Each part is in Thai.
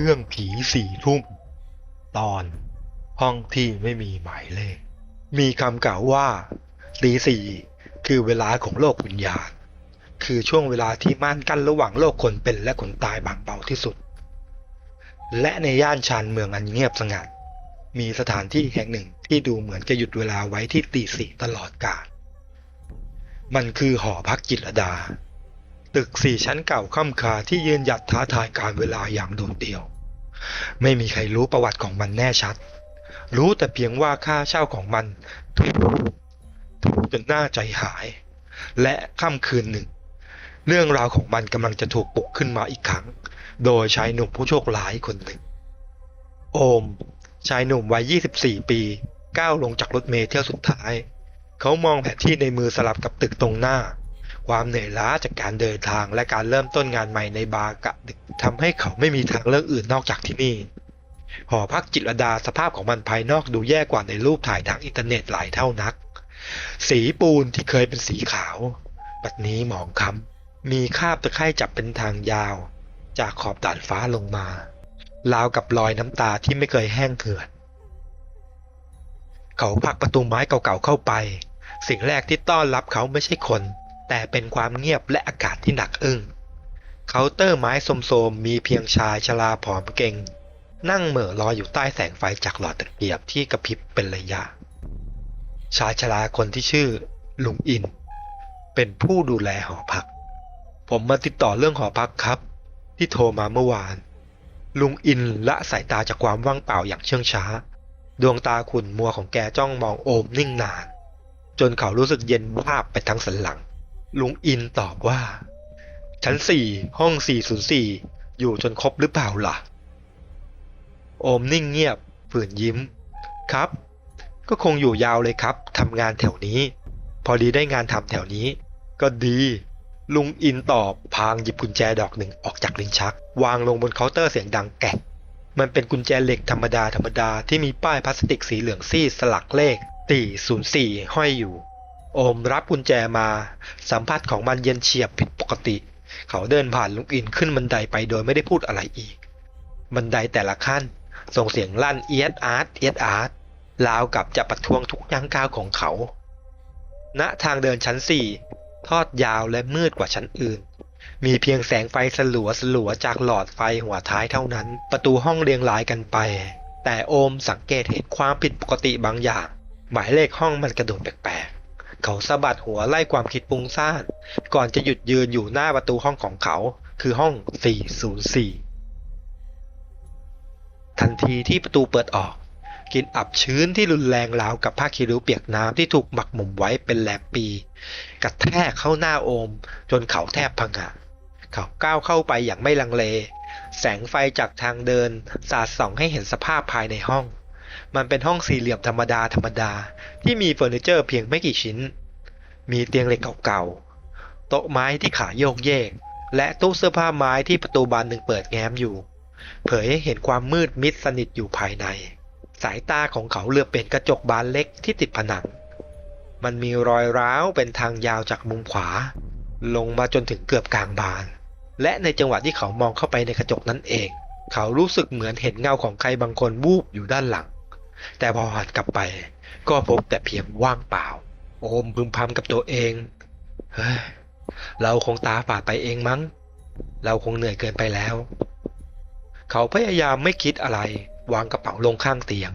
เรื่องผีสี่ทุ่ม ตอนห้องที่ไม่มีหมายเลข มีคำกล่าวว่าตีสี่คือเวลาของโลกวิญญาณ คือช่วงเวลาที่ม่านกั้นระหว่างโลกคนเป็นและคนตายบางเบาที่สุด และในย่านชานเมืองอันเงียบสงัด มีสถานที่แห่งหนึ่งที่ดูเหมือนจะหยุดเวลาไว้ที่ตีสี่ตลอดกาลมันคือหอพักจิตรดา ตึกสี่ชั้นเก่าค่ำคาที่ยืนหยัดท้าทายการเวลาอย่างโดดเดี่ยว ไม่มีใครรู้ประวัติของมันแน่ชัด รู้แต่เพียงว่าค่าเช่าของมันถูกถูกจนน่าใจหาย และค่ำคืนหนึ่ง เรื่องราวของมันกำลังจะถูกปลุกขึ้นมาอีกครั้ง โดยชายหนุ่มผู้โชคร้ายคนหนึ่ง โอม ชายหนุ่มวัย 24 ปี ก้าวลงจากรถเมล์เที่ยวสุดท้าย เขามองแผนที่ในมือสลับกับตึกตรงหน้า ความเหนื่อยล้าจากการเดินทางและการเริ่มต้นงานใหม่ในบาร์กะดึกทำให้เขาไม่มีทางเลือกอื่นนอกจากที่นี่ หอพักจิตรดาสภาพของมันภายนอกดูแย่กว่าในรูปถ่ายทางอินเทอร์เน็ตหลายเท่านัก สีปูนที่เคยเป็นสีขาว บัดนี้หมองคล้ำมีคราบตะไคร่จับเป็นทางยาว จากขอบด่านฟ้าลงมาราวกับรอยน้ำตาที่ไม่เคยแห้งเหือด เขาผลักประตูไม้เก่าๆเข้าไป สิ่งแรกที่ต้อนรับเขาไม่ใช่คน แต่เป็นความเงียบและอากาศที่หนักอึ้งเคาน์เตอร์ไม้โสมมีเพียงชายชราผอมเก่ง นั่งเหม่อลอยอยู่ใต้แสงไฟจากหลอดตะเกียบที่กระพริบเป็นระยะ ชายชราคนที่ชื่อ ลุงอิน เป็นผู้ดูแลหอพัก ผมมาติดต่อเรื่องหอพักครับ ที่โทรมาเมื่อวาน ลุงอินละสายตาจากความว่างเปล่าอย่างเชื่องช้า ดวงตาขุ่นมัวของแกจ้องมองโอมนิ่งนาน จนเขารู้สึกเย็นวาบไปทั้งสันหลัง ลุงอินตอบว่า ชั้นสี่ห้องสี่ศูนย์สี่อยู่จนครบหรือเปล่าล่ะ โอมนิ่งเงียบฝืนยิ้ม ครับ ก็คงอยู่ยาวเลยครับทำงานแถวนี้ พอดีได้งานทำแถวนี้ ก็ดี ลุงอินตอบพางหยิบกุญแจดอกหนึ่งออกจากลิ้นชัก วางลงบนเคาน์เตอร์เสียงดังแกะมันเป็นกุญแจเหล็กธรรมดาธรรมดาที่มีป้ายพลาสติกสีเหลืองซีดสลักเลขตีศูนย์สี่ห้อยอยู่ โอมรับกุญแจมา สัมผัสของมันเย็นเฉียบผิดปกติ เขาเดินผ่านลุงอินขึ้นบันไดไปโดยไม่ได้พูดอะไรอีก บันไดแต่ละขั้น ส่งเสียงลั่นเอียดอาร์ตเอียดอาร์ตราวกับจะประท้วงทุกย่างก้าวของเขา ณทางเดินชั้นสี่ทอดยาวและมืดกว่าชั้นอื่น มีเพียงแสงไฟสลัวสลัวจากหลอดไฟหัวท้ายเท่านั้น ประตูห้องเรียงรายกันไป แต่โอมสังเกตเห็นความผิดปกติบางอย่าง หมายเลขห้องมันกระโดดแปลกๆ เขาสะบัดหัวไล่ความคิดปุงซ่าน ก่อนจะหยุดยืนอยู่หน้าประตูห้องของเขา คือห้อง 404 ทันทีที่ประตูเปิดออกกลินอับชื้นที่รุนแรงราวกับผ้าคีริ้วเปียกน้ำที่ถูกหมักหมมไว้เป็นแลมปี กระแทกเข้าหน้าโอม จนเขาแทบพังงะเขาก้าวเข้าไปอย่างไม่ลังเล แสงไฟจากทางเดินสาดส่องให้เห็นสภาพภายในห้อง มันเป็นห้องสี่เหลี่ยมธรรมดาธรรมดาที่มีเฟอร์นิเจอร์เพียงไม่กี่ชิ้น มีเตียงเหล็กเก่าๆ โต๊ะไม้ที่ขาโยกเยก และตู้เสื้อผ้าไม้ที่ประตูบานหนึ่งเปิดแง้มอยู่ เผยให้เห็นความมืดมิดสนิทอยู่ภายใน สายตาของเขาเลือบเป็นกระจกบานเล็กที่ติดผนัง มันมีรอยร้าวเป็นทางยาวจากมุมขวา ลงมาจนถึงเกือบกลางบาน และในจังหวะที่เขามองเข้าไปในกระจกนั้นเอง เขารู้สึกเหมือนเห็นเงาของใครบางคนวูบอยู่ด้านหลัง แต่พอหันกลับไป ก็พบแต่เพียงว่างเปล่า โอมพึมพำกับตัวเองเฮ้ยเราคงตาฝาดไปเองมั้ง เราคงเหนื่อยเกินไปแล้ว เขาพยายามไม่คิดอะไร วางกระเป๋าลงข้างเตียง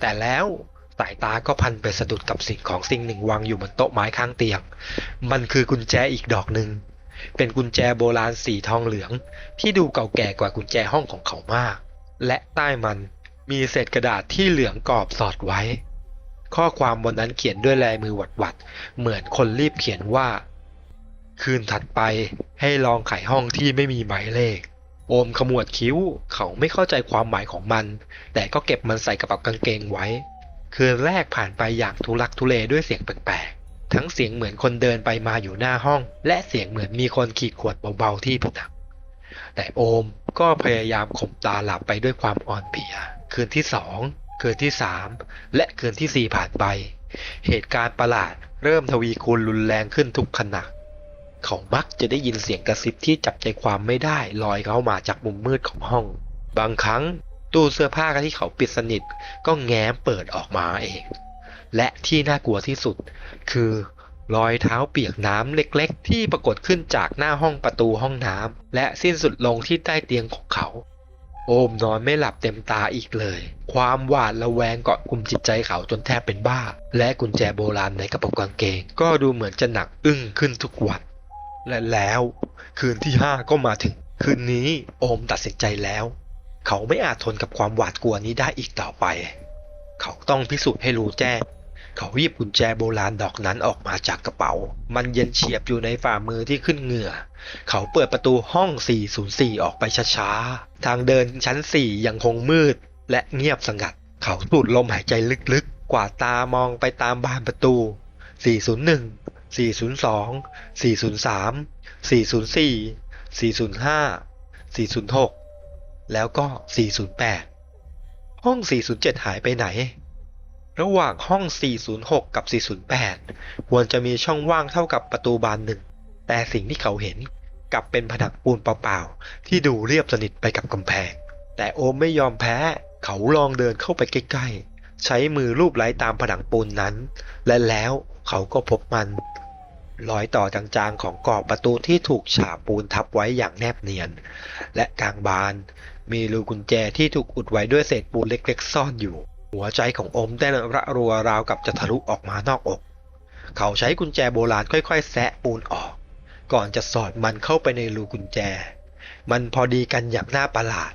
แต่แล้วสายตาก็พันไปสะดุดกับสิ่งของสิ่งหนึ่งวางอยู่บนโต๊ะไม้ข้างเตียง มันคือกุญแจอีกดอกหนึ่ง เป็นกุญแจโบราณสีทองเหลือง ที่ดูเก่าแก่กว่ากุญแจห้องของเขามาก และใต้มัน มีเศษกระดาษที่เหลืองกรอบสอดไว้ ข้อความบนนั้นเขียนด้วยลายมือหวัดๆเหมือนคนรีบเขียนว่า คืนถัดไปให้ลองไขห้องที่ไม่มีหมายเลข โอมขมวดคิ้วเขาไม่เข้าใจความหมายของมัน แต่ก็เก็บมันใส่กระเป๋ากางเกงไว้ คืนแรกผ่านไปอย่างทุลักทุเลด้วยเสียงแปลกๆทั้งเสียงเหมือนคนเดินไปมาอยู่หน้าห้อง และเสียงเหมือนมีคนขีดขวดเบาๆที่ผนังแต่โอมก็พยายามข่มตาหลับไปด้วยความอ่อนเพลีย คืนที่สองคืนที่สามและคืนที่สี่ผ่านไป เหตุการณ์ประหลาดเริ่มทวีคูณรุนแรงขึ้นทุกขณะเขามักจะได้ยินเสียงกระซิบที่จับใจความไม่ได้ลอยเข้ามาจากมุมมืดของห้อง บางครั้งตู้เสื้อผ้าที่เขาปิดสนิทก็แง้มเปิดออกมาเอง และที่น่ากลัวที่สุด คือรอยเท้าเปียกน้ำเล็กๆ ที่ปรากฏขึ้นจากหน้าห้องประตูห้องน้ำและสิ้นสุดลงที่ใต้เตียงของเขา โอมนอนไม่หลับเต็มตาอีกเลย ความหวาดระแวงเกาะกลุ่มจิตใจเขาจนแทบเป็นบ้า และกุญแจโบราณในกระเป๋ากางเกง ก็ดูเหมือนจะหนักอึ้งขึ้นทุกวัน และแล้ว คืนที่ห้าก็มาถึง คืนนี้โอมตัดสินใจแล้ว เขาไม่อาจทนกับความหวาดกลัวนี้ได้อีกต่อไป เขาต้องพิสูจน์ให้รู้แจ้ง เขาหยิบกุญแจโบราณดอกนั้นออกมาจากกระเป๋า มันเย็นเฉียบอยู่ในฝ่ามือที่ขึ้นเหงื่อ เขาเปิดประตูห้อง 404 ออกไปช้าๆ ทางเดินชั้น 4 ยังคงมืด และเงียบสงัด เขาสูดลมหายใจลึกๆ กว่าตามองไปตามบานประตู 401 402 403 404 405 406 แล้วก็ 408 ห้อง 407 หายไปไหน ระหว่างห้อง 406 กับ 408 ควรจะมีช่องว่างเท่ากับประตูบานหนึ่ง แต่สิ่งที่เขาเห็นกลับเป็นผนังปูนเปล่าๆ ที่ดูเรียบสนิทไปกับกำแพง แต่โอมไม่ยอมแพ้ เขาลองเดินเข้าไปใกล้ๆ ใช้มือลูบไล้ตามผนังปูนนั้น และแล้วเขาก็พบมัน รอยต่อจางๆของกรอบประตูที่ถูกฉาบปูนทับไว้อย่างแนบเนียน และกลางบาน มีรูกุญแจที่ถูกอุดไว้ด้วยเศษปูนเล็กๆ ซ่อนอยู่ หัวใจของโอมได้ระรัวราวกับจะทะลุออกมานอกอก เขาใช้กุญแจโบราณค่อยๆ แซะปูนออก ก่อนจะสอดมันเข้าไปในรูกุญแจ มันพอดีกันอย่างน่าประหลาด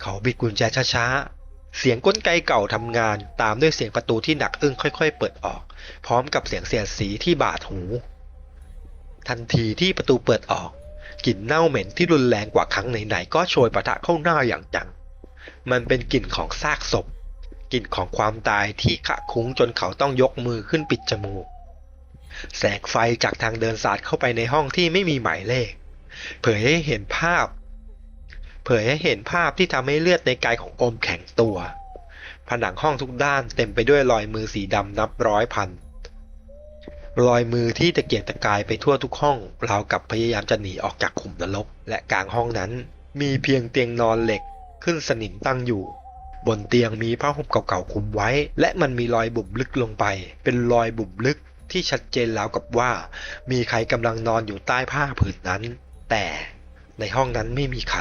เขาบิดกุญแจช้าๆ เสียงก้นไกเก่าทำงาน ตามด้วยเสียงประตูที่หนักอึ้งค่อย ๆ เปิดออก พร้อมกับเสียงเสียดสีที่บาดหู ทันทีที่ประตูเปิดออกกลิ่นเน่าเหม็นที่รุนแรงกว่าครั้งไหนๆก็โชยปะทะเข้าหน้าอย่างจัง มันเป็นกลิ่นของซากศพ กลิ่นของความตายที่ขะคุ้งจนเขาต้องยกมือขึ้นปิดจมูก แสงไฟจากทางเดินสาดเข้าไปในห้องที่ไม่มีหมายเลข เผยให้เห็นภาพ เผยให้เห็นภาพที่ทำให้เลือดในกายของโอมแข็งตัว ผนังห้องทุกด้านเต็มไปด้วยรอยมือสีดำนับร้อยพันรอยมือที่ตะเกียกตะกายไปทั่วทุกห้องราวกับพยายามจะหนีออกจากขุมนรก และกลางห้องนั้น มีเพียงเตียงนอนเหล็กขึ้นสนิมตั้งอยู่ บนเตียงมีผ้าห่มเก่าๆคลุมไว้ และมันมีรอยบุบลึกลงไป เป็นรอยบุบลึกที่ชัดเจนแล้วกับว่า มีใครกำลังนอนอยู่ใต้ผ้าผืนนั้น แต่ในห้องนั้นไม่มีใคร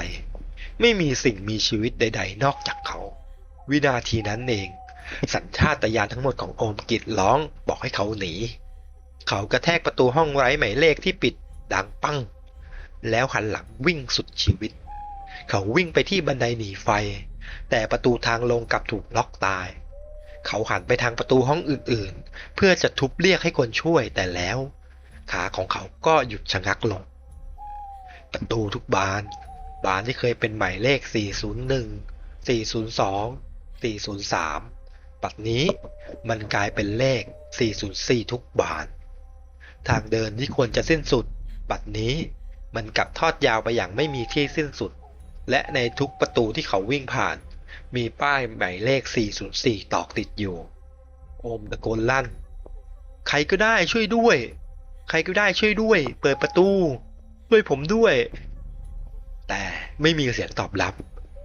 ไม่มีสิ่งมีชีวิตใด ๆ นอกจากเขา วินาทีนั้นเอง สัญชาตญาณทั้งหมดของโอมกิดร้องบอกให้เขาหนี เขากระแทกประตูห้องไร้หมายเลขที่ปิดดังปั้งแล้วหันหลังวิ่งสุดชีวิต เขาวิ่งไปที่บันไดหนีไฟ แต่ประตูทางลงกลับถูกล็อกตาย เขาหันไปทางประตูห้องอื่นๆ เพื่อจะทุบเรียกให้คนช่วยแต่แล้ว ขาของเขาก็หยุดชะงักลง ประตูทุกบาน บานที่เคยเป็นหมายเลข 401 402 403 ปัดนี้มันกลายเป็นเลข 404 ทุกบาน ทางเดินที่ควรจะสิ้นสุด ปัดนี้มันกลับทอดยาวไปอย่างไม่มีที่สิ้นสุด และในทุกประตูที่เขาวิ่งผ่าน มีป้ายหมายเลข 404 ตอกติดอยู่ โอมตะโกนลั่น ใครก็ได้ช่วยด้วย ใครก็ได้ช่วยด้วย เปิดประตู ช่วยผมด้วย แต่ไม่มีเสียงตอบรับ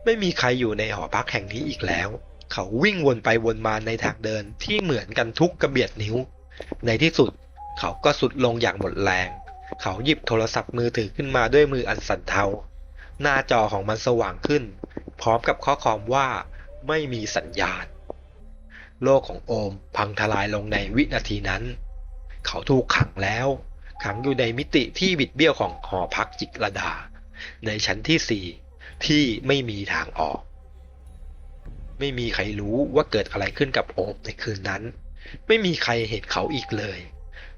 ไม่มีใครอยู่ในหอพักแห่งนี้อีกแล้ว เขาวิ่งวนไปวนมาในทางเดินที่เหมือนกันทุกกระเบียดนิ้ว ในที่สุดเขาก็สุดลงอย่างหมดแรง เขาหยิบโทรศัพท์มือถือขึ้นมาด้วยมืออันสั่นเทา หน้าจอของมันสว่างขึ้น พร้อมกับข้อความว่าไม่มีสัญญาณ โลกของโอมพังทลายลงในวินาทีนั้น เขาถูกขังแล้ว ขังอยู่ในมิติที่บิดเบี้ยวของหอพักจิตรลดา ในชั้นที่สี่ที่ไม่มีทางออก ไม่มีใครรู้ว่าเกิดอะไรขึ้นกับโอมในคืนนั้น ไม่มีใครเห็นเขาอีกเลย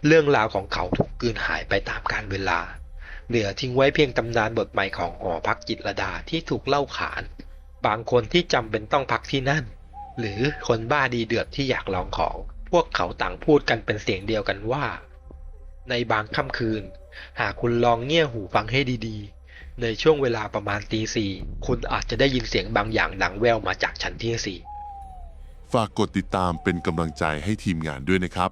เรื่องราวของเขาถูกกลืนหายไปตามกาลเวลา เหลือทิ้งไว้เพียงตำนานบทใหม่ของหอพักจิตรดาที่ถูกเล่าขาน บางคนที่จำเป็นต้องพักที่นั่น หรือคนบ้าดีเดือดที่อยากลองของ พวกเขาต่างพูดกันเป็นเสียงเดียวกันว่า ในบางค่ำคืน หากคุณลองเงี่ยหูฟังให้ดีๆ ในช่วงเวลาประมาณตีสี่คุณอาจจะได้ยินเสียงบางอย่างดังแว่วมาจากชั้นที่สี่ฝากกดติดตามเป็นกำลังใจให้ทีมงานด้วยนะครับ